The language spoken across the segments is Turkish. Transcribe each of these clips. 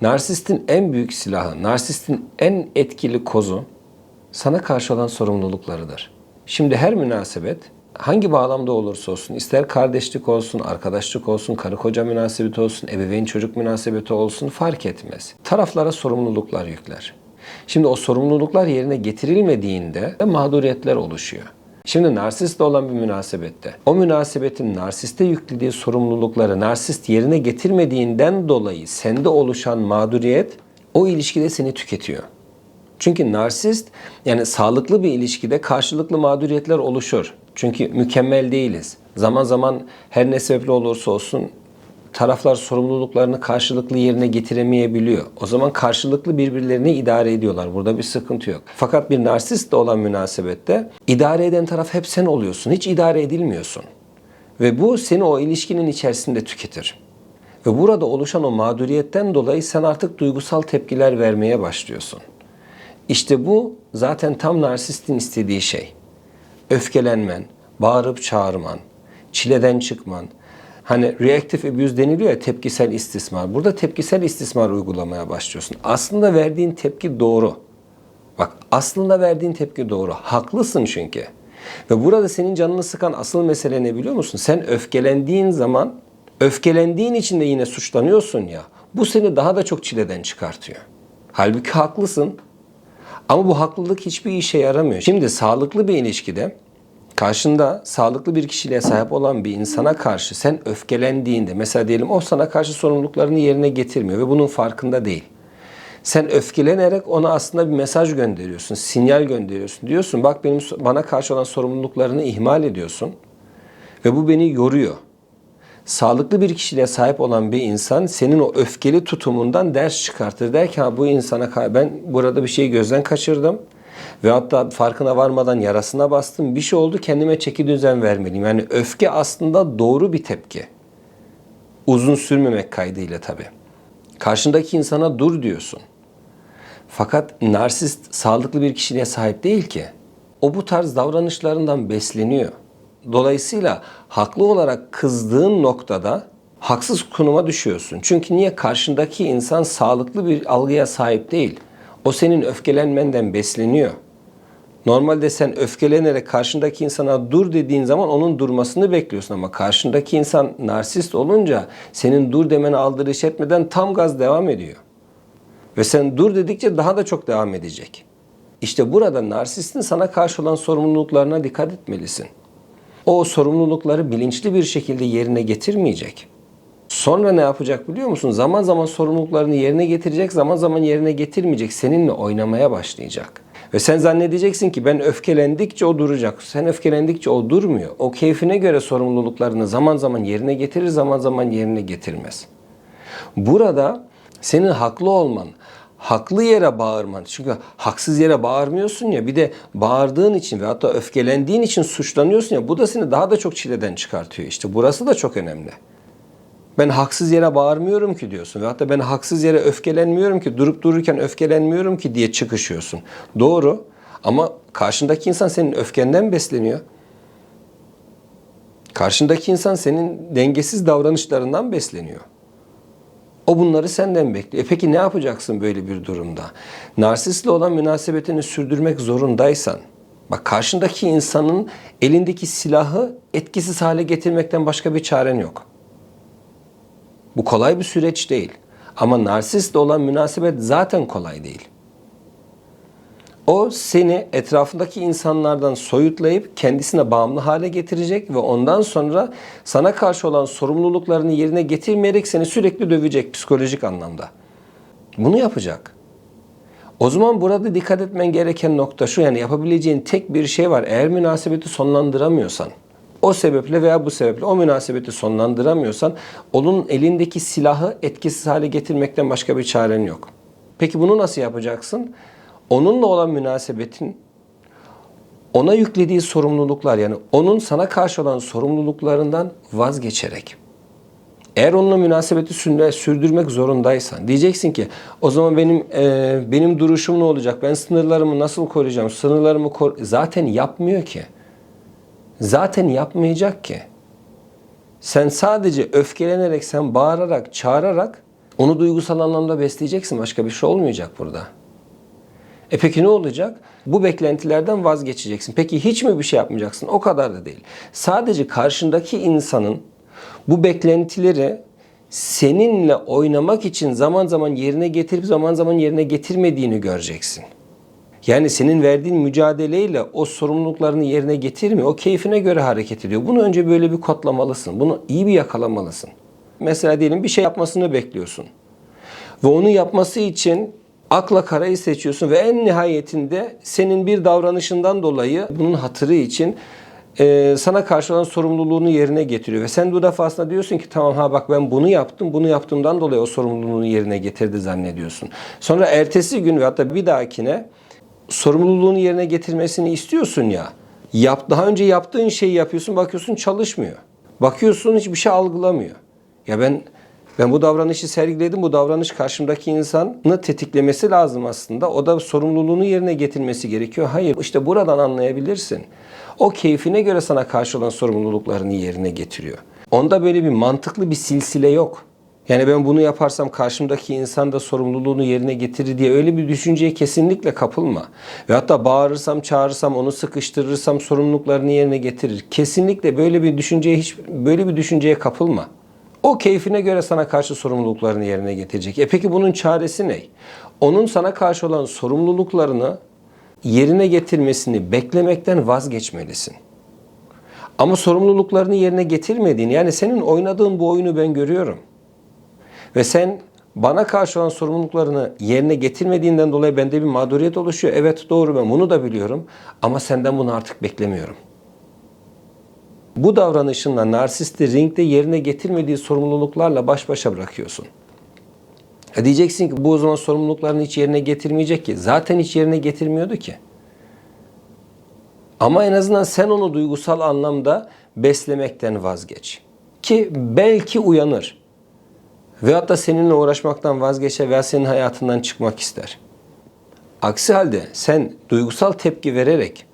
Narsistin en büyük silahı, narsistin en etkili kozu sana karşı olan sorumluluklarıdır. Şimdi her münasebet hangi bağlamda olursa olsun, ister kardeşlik olsun, arkadaşlık olsun, karı koca münasebeti olsun, ebeveyn çocuk münasebeti olsun fark etmez. Taraflara sorumluluklar yükler. Şimdi o sorumluluklar yerine getirilmediğinde mağduriyetler oluşuyor. Şimdi narsistle olan bir münasebette, o münasebetin narsiste yüklediği sorumlulukları narsist yerine getirmediğinden dolayı sende oluşan mağduriyet o ilişkide seni tüketiyor. Çünkü narsist yani sağlıklı bir ilişkide karşılıklı mağduriyetler oluşur. Çünkü mükemmel değiliz. Zaman zaman her ne sebeple olursa olsun taraflar sorumluluklarını karşılıklı yerine getiremeyebiliyor. O zaman karşılıklı birbirlerini idare ediyorlar. Burada bir sıkıntı yok. Fakat bir narsistle olan münasebette idare eden taraf hep sen oluyorsun. Hiç idare edilmiyorsun. Ve bu seni o ilişkinin içerisinde tüketir. Ve burada oluşan o mağduriyetten dolayı sen artık duygusal tepkiler vermeye başlıyorsun. İşte bu zaten tam narsistin istediği şey. Öfkelenmen, bağırıp çağırman, çileden çıkman. Hani reactive abuse deniliyor ya tepkisel istismar. Burada tepkisel istismar uygulamaya başlıyorsun. Aslında verdiğin tepki doğru. Bak aslında verdiğin tepki doğru. Haklısın çünkü. Ve burada senin canını sıkan asıl mesele ne biliyor musun? Sen öfkelendiğin zaman, öfkelendiğin için de yine suçlanıyorsun ya. Bu seni daha da çok çileden çıkartıyor. Halbuki haklısın. Ama bu haklılık hiçbir işe yaramıyor. Şimdi sağlıklı bir ilişkide karşında sağlıklı bir kişiliğe sahip olan bir insana karşı sen öfkelendiğinde mesela diyelim o sana karşı sorumluluklarını yerine getirmiyor ve bunun farkında değil. Sen öfkelenerek ona aslında bir mesaj gönderiyorsun, sinyal gönderiyorsun. Diyorsun bak benim bana karşı olan sorumluluklarını ihmal ediyorsun ve bu beni yoruyor. Sağlıklı bir kişiliğe sahip olan bir insan senin o öfkeli tutumundan ders çıkartır. Der ki ha, bu insana ben burada bir şeyi gözden kaçırdım. Ve hatta farkına varmadan yarasına bastım. Bir şey oldu kendime çeki düzen vermeliyim. Yani öfke aslında doğru bir tepki. Uzun sürmemek kaydıyla tabii. Karşındaki insana dur diyorsun. Fakat narsist sağlıklı bir kişiliğe sahip değil ki. O bu tarz davranışlarından besleniyor. Dolayısıyla haklı olarak kızdığın noktada haksız konuma düşüyorsun. Çünkü niye? Karşındaki insan sağlıklı bir algıya sahip değil. O senin öfkelenmenden besleniyor. Normalde sen öfkelenerek karşındaki insana dur dediğin zaman onun durmasını bekliyorsun ama karşındaki insan narsist olunca senin dur demene aldırış etmeden tam gaz devam ediyor. Ve sen dur dedikçe daha da çok devam edecek. İşte burada narsistin sana karşı olan sorumluluklarına dikkat etmelisin. O sorumlulukları bilinçli bir şekilde yerine getirmeyecek. Sonra ne yapacak biliyor musun? Zaman zaman sorumluluklarını yerine getirecek, zaman zaman yerine getirmeyecek. Seninle oynamaya başlayacak. Ve sen zannedeceksin ki ben öfkelendikçe o duracak. Sen öfkelendikçe o durmuyor. O keyfine göre sorumluluklarını zaman zaman yerine getirir, zaman zaman yerine getirmez. Burada senin haklı olman, haklı yere bağırman. Çünkü haksız yere bağırmıyorsun ya bir de bağırdığın için ve hatta öfkelendiğin için suçlanıyorsun ya bu da seni daha da çok çileden çıkartıyor. İşte burası da çok önemli. Ben haksız yere bağırmıyorum ki diyorsun. Ve hatta ben haksız yere öfkelenmiyorum ki, durup dururken öfkelenmiyorum ki diye çıkışıyorsun. Doğru ama karşındaki insan senin öfkenden besleniyor. Karşındaki insan senin dengesiz davranışlarından besleniyor. O bunları senden bekliyor. E peki ne yapacaksın böyle bir durumda? Narsistle olan münasebetini sürdürmek zorundaysan, bak karşındaki insanın elindeki silahı etkisiz hale getirmekten başka bir çaren yok. Bu kolay bir süreç değil. Ama narsistle olan münasebet zaten kolay değil. O seni etrafındaki insanlardan soyutlayıp kendisine bağımlı hale getirecek ve ondan sonra sana karşı olan sorumluluklarını yerine getirmeyerek seni sürekli dövecek psikolojik anlamda. Bunu yapacak. O zaman burada dikkat etmen gereken nokta şu yani yapabileceğin tek bir şey var. Eğer münasebeti sonlandıramıyorsan, o sebeple veya bu sebeple o münasebeti sonlandıramıyorsan onun elindeki silahı etkisiz hale getirmekten başka bir çaren yok. Peki bunu nasıl yapacaksın? Onunla olan münasebetin ona yüklediği sorumluluklar yani onun sana karşı olan sorumluluklarından vazgeçerek. Eğer onunla münasebeti sürdürmek zorundaysan diyeceksin ki o zaman benim e, benim duruşum ne olacak? Ben sınırlarımı nasıl koruyacağım? Sınırlarımı kor zaten yapmıyor ki. Zaten yapmayacak ki. Sen sadece öfkelenerek, sen bağırarak, çağırarak Onu duygusal anlamda besleyeceksin. Başka bir şey olmayacak burada. E peki ne olacak? Bu beklentilerden vazgeçeceksin. Peki hiç mi bir şey yapmayacaksın? O kadar da değil. Sadece karşındaki insanın bu beklentileri seninle oynamak için zaman zaman yerine getirip zaman zaman yerine getirmediğini göreceksin. Yani senin verdiğin mücadeleyle o sorumluluklarını yerine getirmiyor. O keyfine göre hareket ediyor. Bunu önce böyle bir kodlamalısın. Bunu iyi bir yakalamalısın. Mesela diyelim bir şey yapmasını bekliyorsun. Ve onu yapması için akla karayı seçiyorsun ve en nihayetinde senin bir davranışından dolayı bunun hatırı için e, sana karşı olan sorumluluğunu yerine getiriyor. Ve sen bu defasında diyorsun ki tamam ha bak ben bunu yaptım, bunu yaptığımdan dolayı o sorumluluğunu yerine getirdi zannediyorsun. Sonra ertesi gün ve hatta bir dahakine sorumluluğunu yerine getirmesini istiyorsun ya. Yap, daha önce yaptığın şeyi yapıyorsun, bakıyorsun çalışmıyor. Bakıyorsun hiçbir şey algılamıyor. Ya ben ben bu davranışı sergiledim. Bu davranış karşımdaki insanı tetiklemesi lazım aslında. O da sorumluluğunu yerine getirmesi gerekiyor. Hayır, işte buradan anlayabilirsin. O keyfine göre sana karşı olan sorumluluklarını yerine getiriyor. Onda böyle bir mantıklı bir silsile yok. Yani ben bunu yaparsam karşımdaki insan da sorumluluğunu yerine getirir diye öyle bir düşünceye kesinlikle kapılma. Ve hatta bağırırsam, çağırırsam, onu sıkıştırırsam sorumluluklarını yerine getirir. Kesinlikle böyle bir düşünceye hiç böyle bir düşünceye kapılma. O keyfine göre sana karşı sorumluluklarını yerine getirecek. E peki bunun çaresi ne? Onun sana karşı olan sorumluluklarını yerine getirmesini beklemekten vazgeçmelisin. Ama sorumluluklarını yerine getirmediğini yani senin oynadığın bu oyunu ben görüyorum. Ve sen bana karşı olan sorumluluklarını yerine getirmediğinden dolayı bende bir mağduriyet oluşuyor. Evet doğru ben bunu da biliyorum ama senden bunu artık beklemiyorum. Bu davranışınla narsisti ringde yerine getirmediği sorumluluklarla baş başa bırakıyorsun. Ya diyeceksin ki bu o zaman sorumluluklarını hiç yerine getirmeyecek ki. Zaten hiç yerine getirmiyordu ki. Ama en azından sen onu duygusal anlamda beslemekten vazgeç. Ki belki uyanır. Veyahut da seninle uğraşmaktan vazgeçer veya senin hayatından çıkmak ister. Aksi halde sen duygusal tepki vererek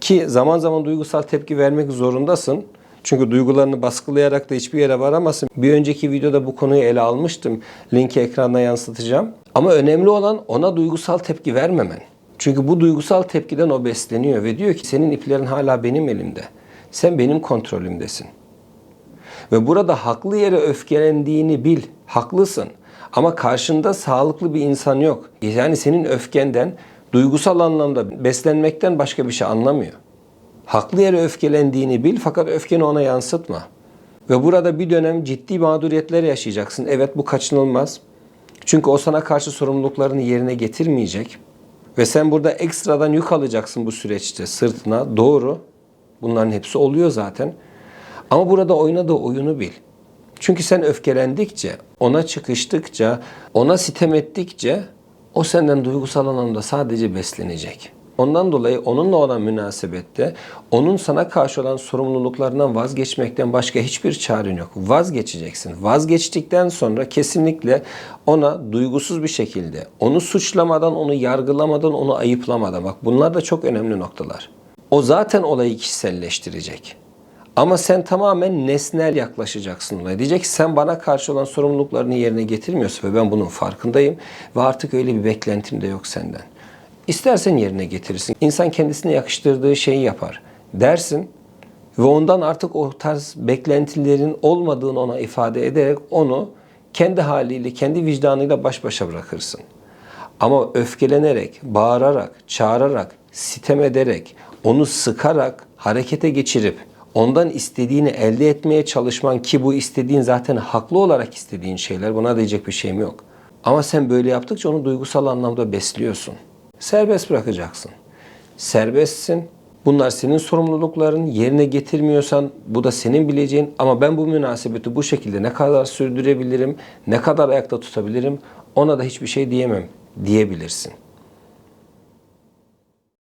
ki zaman zaman duygusal tepki vermek zorundasın. Çünkü duygularını baskılayarak da hiçbir yere varamazsın. Bir önceki videoda bu konuyu ele almıştım. Linki ekranda yansıtacağım. Ama önemli olan ona duygusal tepki vermemen. Çünkü bu duygusal tepkiden o besleniyor ve diyor ki senin iplerin hala benim elimde. Sen benim kontrolümdesin. Ve burada haklı yere öfkelendiğini bil. Haklısın. Ama karşında sağlıklı bir insan yok. Yani senin öfkenden duygusal anlamda beslenmekten başka bir şey anlamıyor. Haklı yere öfkelendiğini bil fakat öfkeni ona yansıtma. Ve burada bir dönem ciddi mağduriyetler yaşayacaksın. Evet bu kaçınılmaz. Çünkü o sana karşı sorumluluklarını yerine getirmeyecek. Ve sen burada ekstradan yük alacaksın bu süreçte sırtına. Doğru. Bunların hepsi oluyor zaten. Ama burada oynadığı oyunu bil. Çünkü sen öfkelendikçe, ona çıkıştıkça, ona sitem ettikçe o senden duygusal anlamda sadece beslenecek. Ondan dolayı onunla olan münasebette onun sana karşı olan sorumluluklarından vazgeçmekten başka hiçbir çaren yok. Vazgeçeceksin. Vazgeçtikten sonra kesinlikle ona duygusuz bir şekilde, onu suçlamadan, onu yargılamadan, onu ayıplamadan. Bak bunlar da çok önemli noktalar. O zaten olayı kişiselleştirecek. Ama sen tamamen nesnel yaklaşacaksın olaya. Diyecek ki sen bana karşı olan sorumluluklarını yerine getirmiyorsun ve ben bunun farkındayım ve artık öyle bir beklentim de yok senden. İstersen yerine getirirsin. İnsan kendisine yakıştırdığı şeyi yapar dersin ve ondan artık o tarz beklentilerin olmadığını ona ifade ederek onu kendi haliyle, kendi vicdanıyla baş başa bırakırsın. Ama öfkelenerek, bağırarak, çağırarak, sitem ederek, onu sıkarak harekete geçirip ondan istediğini elde etmeye çalışman ki bu istediğin zaten haklı olarak istediğin şeyler buna diyecek bir şeyim yok. Ama sen böyle yaptıkça onu duygusal anlamda besliyorsun. Serbest bırakacaksın. Serbestsin. Bunlar senin sorumlulukların. Yerine getirmiyorsan bu da senin bileceğin. Ama ben bu münasebeti bu şekilde ne kadar sürdürebilirim, ne kadar ayakta tutabilirim ona da hiçbir şey diyemem diyebilirsin.